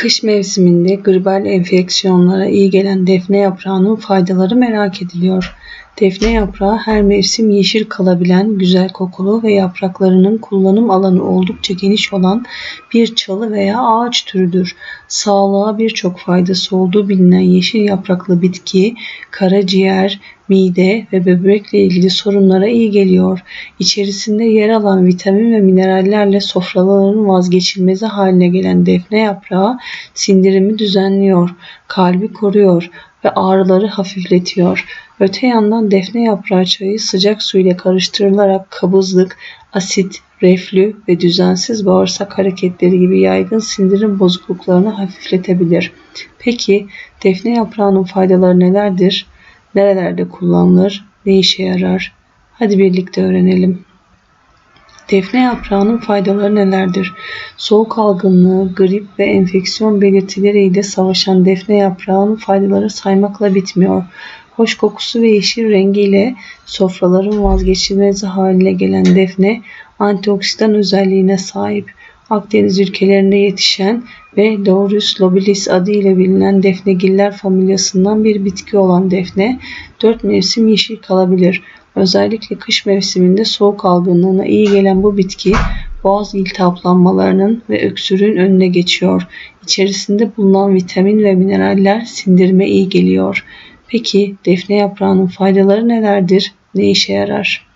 Kış mevsiminde gribal enfeksiyonlara iyi gelen defne yaprağının faydaları merak ediliyor. Defne yaprağı her mevsim yeşil kalabilen, güzel kokulu ve yapraklarının kullanım alanı oldukça geniş olan bir çalı veya ağaç türüdür. Sağlığa birçok faydası olduğu bilinen yeşil yapraklı bitki, karaciğer, mide ve böbrekle ilgili sorunlara iyi geliyor. İçerisinde yer alan vitamin ve minerallerle sofraların vazgeçilmezi haline gelen defne yaprağı sindirimi düzenliyor, kalbi koruyor ve ağrıları hafifletiyor. Öte yandan defne yaprağı çayı sıcak su ile karıştırılarak kabızlık, asit, reflü ve düzensiz bağırsak hareketleri gibi yaygın sindirim bozukluklarını hafifletebilir. Peki defne yaprağının faydaları nelerdir? Nerelerde kullanılır? Ne işe yarar? Hadi birlikte öğrenelim. Defne yaprağının faydaları nelerdir? Soğuk algınlığı, grip ve enfeksiyon belirtileriyle savaşan defne yaprağının faydaları saymakla bitmiyor. Hoş kokusu ve yeşil rengiyle sofraların vazgeçilmezi haline gelen defne antioksidan özelliğine sahip. Akdeniz ülkelerinde yetişen ve Laurus lobilis adı ile bilinen defnegiller familyasından bir bitki olan defne dört mevsim yeşil kalabilir. Özellikle kış mevsiminde soğuk algınlığına iyi gelen bu bitki boğaz iltihaplanmalarının ve öksürüğün önüne geçiyor. İçerisinde bulunan vitamin ve mineraller sindirime iyi geliyor. Peki defne yaprağının faydaları nelerdir? Ne işe yarar?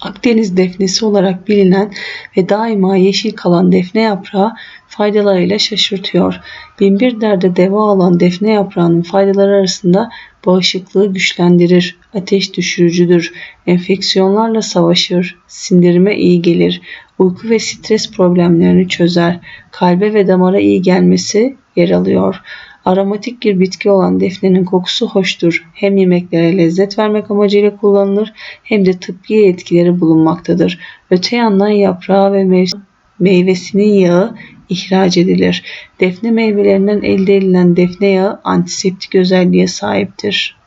Akdeniz defnesi olarak bilinen ve daima yeşil kalan defne yaprağı faydalarıyla şaşırtıyor. Binbir derde deva olan defne yaprağının faydaları arasında bağışıklığı güçlendirir, ateş düşürücüdür, enfeksiyonlarla savaşır, sindirime iyi gelir, uyku ve stres problemlerini çözer, kalbe ve damara iyi gelmesi yer alıyor. Aromatik bir bitki olan defnenin kokusu hoştur. Hem yemeklere lezzet vermek amacıyla kullanılır hem de tıbbi etkileri bulunmaktadır. Öte yandan yaprağı ve meyvesinin yağı ihraç edilir. Defne meyvelerinden elde edilen defne yağı antiseptik özelliğe sahiptir.